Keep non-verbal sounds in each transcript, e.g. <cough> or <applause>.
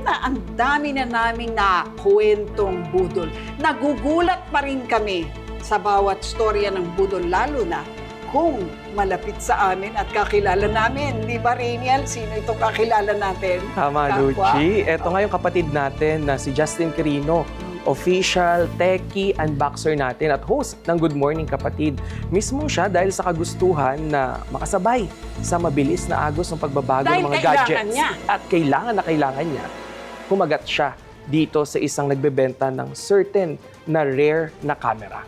na ang dami na naming nakwentong budol, nagugulat pa rin kami sa bawat storya ng budol, lalo na kung malapit sa amin at kakilala namin. Di ba, Rainiel? Sino itong kakilala natin? Tama, Kapwa. Luigi. Ito nga yung kapatid natin na si Justin Quirino. Official, techie, unboxer natin at host ng Good Morning Kapatid. Mismo siya dahil sa kagustuhan na makasabay sa mabilis na agos ng pagbabago Dahil ng mga gadgets. niya. At kailangan na kailangan niya. Kumagat siya dito sa isang nagbebenta ng certain na rare na camera.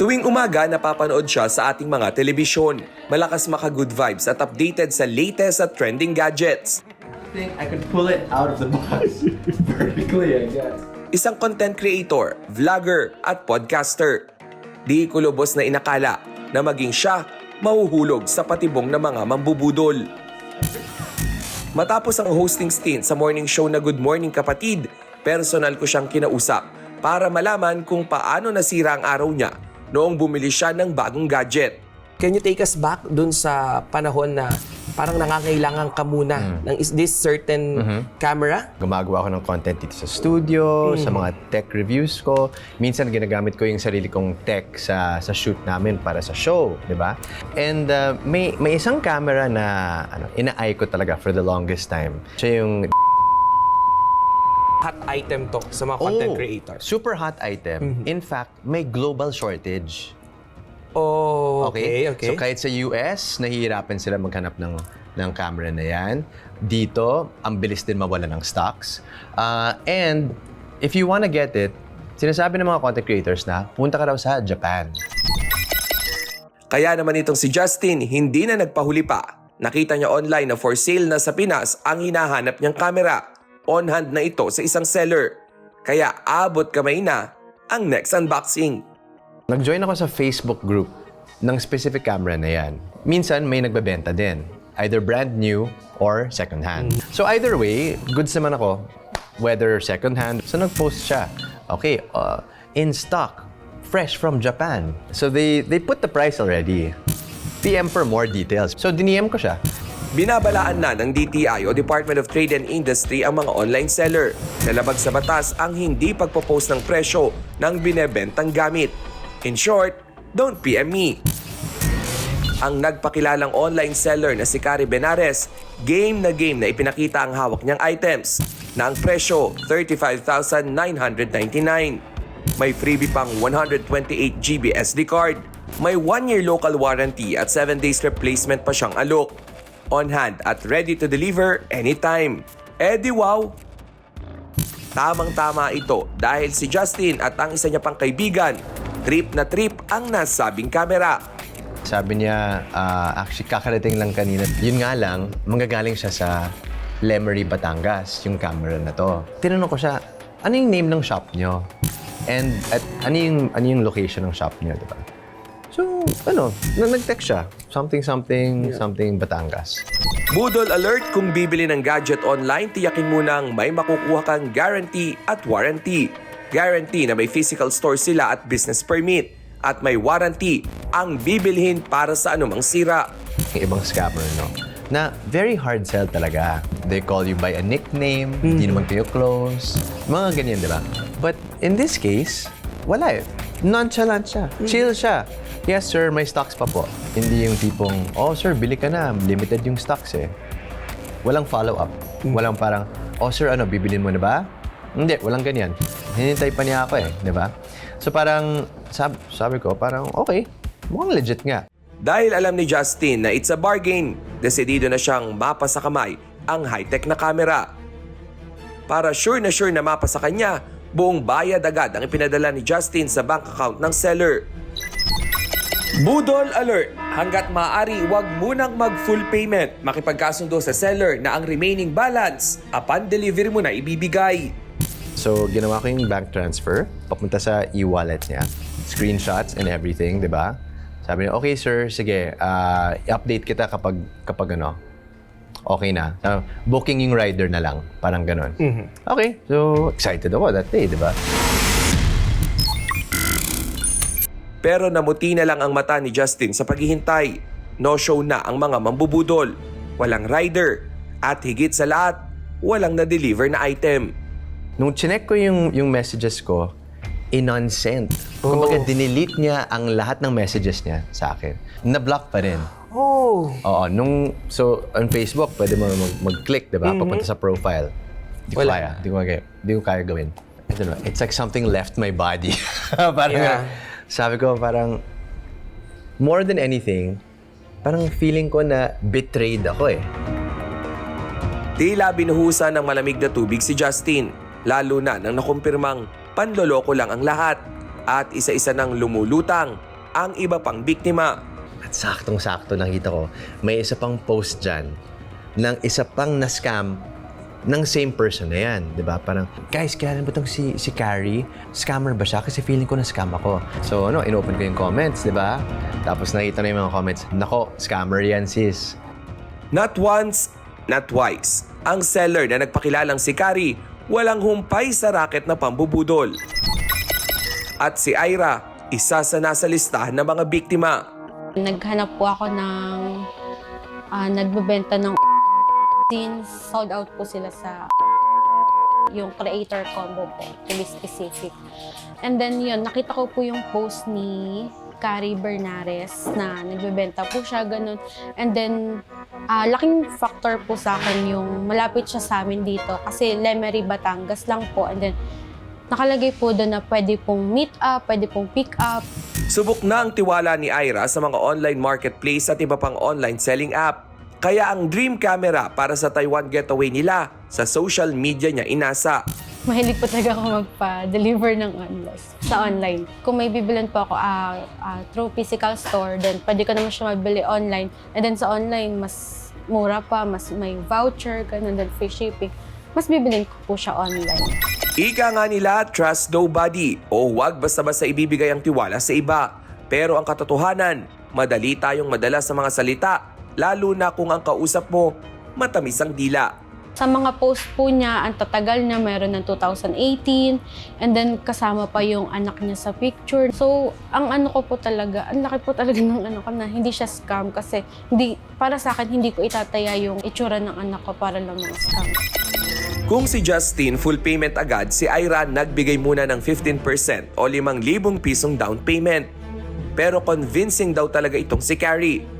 Tuwing umaga, napapanood siya sa ating mga telebisyon. Malakas maka-good vibes at updated sa latest at trending gadgets. think I could pull it out of the box <laughs> vertically, I guess. Isang content creator, vlogger at podcaster. Di ko lubos na inakala na maging siya mahuhulog sa patibong ng mga mambubudol. Matapos ang hosting stint sa morning show na Good Morning Kapatid, personal ko siyang kinausap para malaman kung paano nasira ang araw niya noong bumili siya ng bagong gadget. Can you take us back dun sa panahon na parang nangangailangan ka muna ng is this certain camera? Gumagawa ako ng content dito sa studio, sa mga tech reviews ko. Minsan ginagamit ko yung sarili kong tech sa sa shoot namin para sa show, di ba? And uh, may may isang camera na ano, ina-eye ko talaga for the longest time. Siya yung Hot item to sa mga content Oh, creators. Super hot item. In fact, may global shortage. Oh, okay, okay. So kahit sa US, nahihirapan sila maghanap ng ng camera na yan. Dito, ang bilis din mawala ng stocks. Uh, and if you wanna get it, sinasabi ng mga content creators na punta ka raw sa Japan. Kaya naman itong si Justin, hindi na nagpahuli pa. Nakita niya online na for sale na sa Pinas ang hinahanap niyang kamera. On hand na ito sa isang seller. Kaya abot kamay na ang next unboxing. Nag-join ako sa Facebook group ng specific camera na yan. Minsan may nagbebenta din. Either brand new or second hand. So either way, goods naman ako. Whether second hand. So nag-post siya. Okay, uh, in stock. Fresh from Japan. So they, they put the price already. PM for more details. So diniem ko siya. Binabalaan na ng DTI o Department of Trade and Industry ang mga online seller. Nalabag sa batas ang hindi pagpo-post ng presyo ng binebentang gamit. In short, don't PM me. Ang nagpakilalang online seller na si Cari Benares, game na game na ipinakita ang hawak niyang items na ang presyo 35,999. May freebie pang 128GB SD card. May 1-year local warranty at 7 days replacement pa siyang alok. On hand at ready to deliver anytime. Eh wow! Tamang-tama ito dahil si Justin at ang isa niya pang kaibigan, trip na trip ang nasabing kamera. Sabi niya, ah, actually kakarating lang kanina. Yun nga lang, manggagaling siya sa Lemery, Batangas, yung camera na to. Tinanong ko siya, ano yung name ng shop niyo? And at ano yung, ano yung location ng shop niyo, di ba? So, ano, na- nag-text siya. Something, something, something Batangas. Budol alert kung bibili ng gadget online, tiyakin mo nang may makukuha kang guarantee at warranty. Guarantee na may physical store sila at business permit. At may warranty ang bibilhin para sa anumang sira. Ibang scammer, no? Na very hard sell talaga. They call you by a nickname, hindi naman kayo close. Mga ganyan, di ba? But in this case, wala eh. Nonchalant siya. Chill siya. Yes, sir, may stocks pa po. Hindi yung tipong, oh, sir, bili ka na. Limited yung stocks eh. Walang follow-up. Walang parang, oh, sir, ano, bibilin mo na ba? Hindi, walang ganyan. Hinintay pa niya ako eh, di ba? So parang, sab sabi ko, parang, okay, mukhang legit nga. Dahil alam ni Justin na it's a bargain, desidido na siyang mapa sa kamay ang high-tech na camera. Para sure na sure na mapa sa kanya, buong bayad agad ang ipinadala ni Justin sa bank account ng seller. Budol alert! Hanggat maaari, huwag munang mag-full payment. Makipagkasundo sa seller na ang remaining balance upon delivery mo na ibibigay. So, ginawa ko yung bank transfer, papunta sa e-wallet niya. Screenshots and everything, di ba? Sabi niya, okay sir, sige, ah, i-update kita kapag, kapag ano, okay na. Ah, booking yung rider na lang, parang ganon. Okay, so excited ako that day, di ba? Pero namuti na lang ang mata ni Justin sa paghihintay. No show na ang mga mambubudol. Walang rider. At higit sa lahat, walang na-deliver na item. Nung chinek ko yung, yung messages ko, in-unsent. Kumbaga, Oh. dinelete niya ang lahat ng messages niya sa akin. Na-block pa rin. Oh. Oo, nung, so, on Facebook, pwede mo mag- mag-click, di ba? Papunta sa profile. Di ko Wala kaya. Di ko kaya. Di ko kaya gawin. I don't know. It's like something left my body. <laughs> parang, Yeah. sabi ko, parang, more than anything, parang feeling ko na betrayed ako eh. Tila binuhusan ng malamig na tubig si Justin, lalo na nang nakumpirmang panloloko lang ang lahat at isa-isa nang lumulutang ang iba pang biktima. At saktong-sakto nakita ko, may isa pang post dyan ng isa pang na-scam ng same person na yan. di ba? Parang, guys, kailan ba itong si, si Carrie? Scammer ba siya? Kasi feeling ko na scam ako. So, ano, inopen ko yung comments, di ba? Tapos nakita na yung mga comments, Nako, scammer yan, sis. Not once, not twice. Ang seller na nagpakilalang si Kari, walang humpay sa racket na pambubudol. At si Ira, isa sa nasa listahan ng mga biktima. Naghanap po ako ng ah, nagbebenta ng since sold out po sila sa yung creator combo po, to be specific. And then yun, nakita ko po yung post ni Carrie Bernares na nagbebenta po siya, ganun. And then, ah, laking factor po sa akin yung malapit siya sa amin dito kasi Lemery, Batangas lang po. And then, nakalagay po doon na pwede pong meet up, pwede pong pick up, Subok na ang tiwala ni Ira sa mga online marketplace at iba pang online selling app. Kaya ang dream camera para sa Taiwan getaway nila sa social media niya inasa. Mahilig po talaga ako magpa-deliver ng online, sa online. Kung may bibilan po ako ah, ah, through physical store, then pwede ko naman siya mabili online. And then sa online, mas mura pa, mas may voucher, ganun, then free shipping. Mas bibilin ko po siya online. Ika nga nila, trust nobody o huwag basta-basta ibibigay ang tiwala sa iba. Pero ang katotohanan, madali tayong madala sa mga salita, lalo na kung ang kausap mo, matamis ang dila. Sa mga post po niya, ang tatagal niya, meron ng 2018, and then kasama pa yung anak niya sa picture. So, ang ano ko po talaga, ang laki po talaga <laughs> ng ano ko na hindi siya scam kasi hindi, para sa akin, hindi ko itataya yung itsura ng anak ko para lang mga scam. Kung si Justin full payment agad, si Ira nagbigay muna ng 15% o 5,000 pisong down payment. Pero convincing daw talaga itong si Carrie.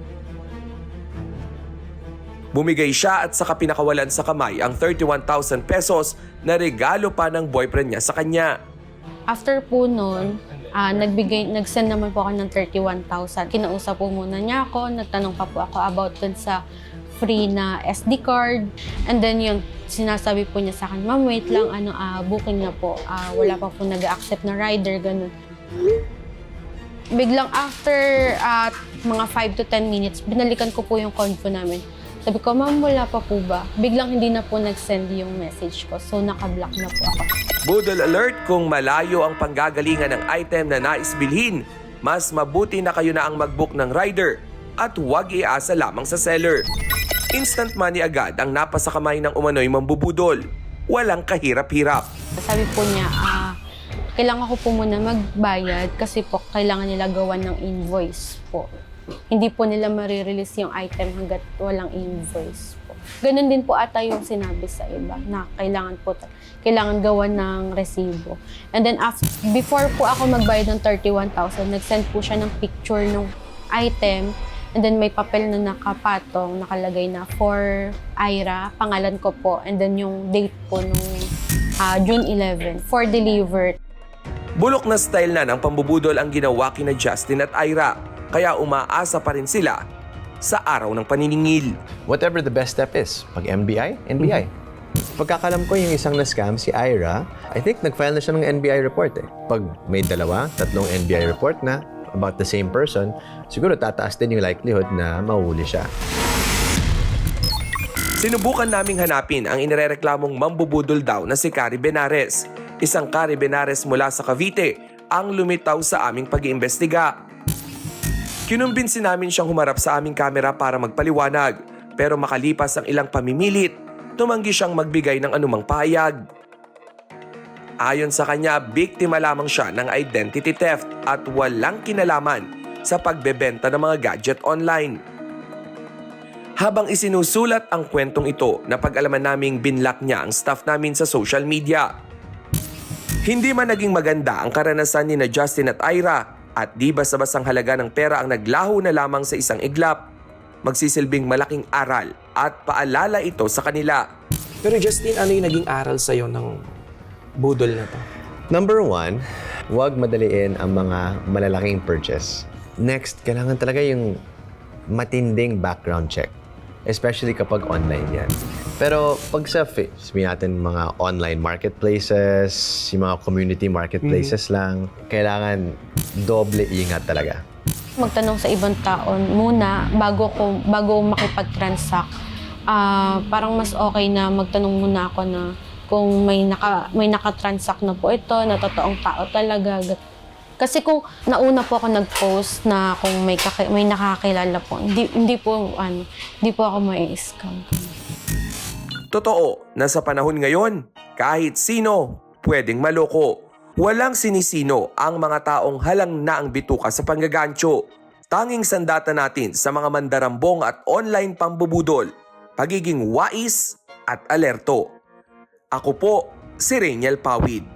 Bumigay siya at saka pinakawalan sa kamay ang 31,000 pesos na regalo pa ng boyfriend niya sa kanya. After po nun, ah, nagbigay, nag-send naman po ako ng 31,000. Kinausap po muna niya ako, nagtanong pa po ako about dun sa free na SD card. And then yung sinasabi po niya sa akin, ma'am, wait lang, ano, ah, booking na po. Ah, wala pa po nag-accept na rider, ganun. Biglang after ah, mga 5 to 10 minutes, binalikan ko po yung convo namin. Sabi ko, ma'am, wala pa po ba? Biglang hindi na po nag-send yung message ko. So, naka-block na po ako. Budol alert kung malayo ang panggagalingan ng item na nais bilhin. Mas mabuti na kayo na ang mag-book ng rider at huwag iasa lamang sa seller. Instant money agad ang napasa kamay ng umano'y mambubudol. Walang kahirap-hirap. Sabi po niya, ah, kailangan ko po muna magbayad kasi po kailangan nila gawan ng invoice po. Hindi po nila marirelease yung item hanggat walang invoice po. Ganon din po ata yung sinabi sa iba na kailangan po kailangan gawan ng resibo. And then after, before po ako magbayad ng 31,000, nag-send po siya ng picture ng item And then may papel na nakapatong, nakalagay na for Ira, pangalan ko po. And then yung date po nung ah, June 11, for delivered. Bulok na style na ng pambubudol ang ginawa kina Justin at Ira. Kaya umaasa pa rin sila sa araw ng paniningil. Whatever the best step is. Pag NBI, NBI. Pagkakalam ko yung isang na-scam, si Ira, I think nag-file na siya ng NBI report eh. Pag may dalawa, tatlong NBI report na about the same person, siguro tataas din yung likelihood na mahuli siya. Sinubukan naming hanapin ang inirereklamong mambubudol daw na si Cari Benares. Isang Cari Benares mula sa Cavite ang lumitaw sa aming pag-iimbestiga. Kinumbinsi namin siyang humarap sa aming kamera para magpaliwanag. Pero makalipas ang ilang pamimilit, tumanggi siyang magbigay ng anumang pahayag. Ayon sa kanya, biktima lamang siya ng identity theft at walang kinalaman sa pagbebenta ng mga gadget online. Habang isinusulat ang kwentong ito, napag-alaman naming binlock niya ang staff namin sa social media. Hindi man naging maganda ang karanasan ni na Justin at Ira at di basta-bastang halaga ng pera ang naglaho na lamang sa isang iglap, magsisilbing malaking aral at paalala ito sa kanila. Pero Justin, ano yung naging aral sa'yo ng budol na to? Number one, huwag madaliin ang mga malalaking purchase. Next, kailangan talaga yung matinding background check. Especially kapag online yan. Pero pag sa fa- sabihin natin mga online marketplaces, yung mga community marketplaces lang, kailangan doble ingat talaga. Magtanong sa ibang tao muna bago ko bago makipag-transact. Ah, parang mas okay na magtanong muna ako na kung may naka may naka-transact na po ito, na totoong tao talaga. Kasi kung nauna po ako nag-post na kung may kaki- may nakakilala po, hindi hindi po ano, hindi po ako may scam. Totoo na sa panahon ngayon, kahit sino pwedeng maloko. Walang sinisino ang mga taong halang na ang bituka sa panggagancho. Tanging sandata natin sa mga mandarambong at online pambubudol, pagiging wais at alerto. Ako po si Rainiel Pawid.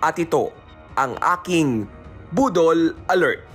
At ito ang aking Budol Alert.